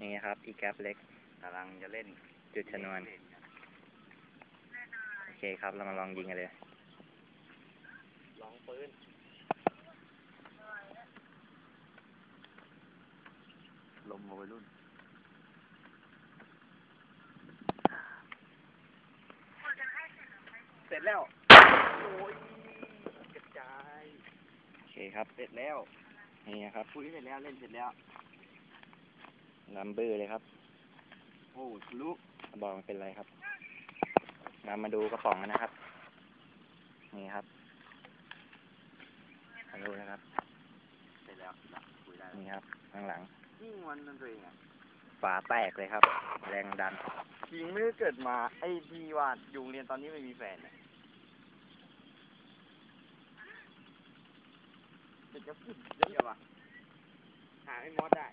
นี่ครับ อีกแก๊ปเล็กกำลังจะเล่นจุดชนวน โอเคครับ เรามาลองยิงกันเลย ลองปืนลมมาวัยรุ่นเสร็จแล้ว โอ้ยกระจาย โอเคครับ เสร็จแล้ว นี่นะครับ คุยเสร็จแล้ว เล่นเสร็จแล้ว ลัมเบอร์เลยครับ โอ้ทะลุกระบอกมันเป็นไรครับนำมาดูกระป๋องกันนะครับ นี่ครับมาดูนะครับเสร็จแล้วคุยได้นี่ครับ ข้างหลังยิ่งวันนั้นตัวเองอะฝาแตกเลยครับ แรงดันจริงไม่ได้เกิดมา ไอ้ที่ว่าอยู่โรงเรียนตอนนี้ไม่มีแฟนเนี่ยเด็กจะพูดเยอะว่ะหาไอ้มอสได้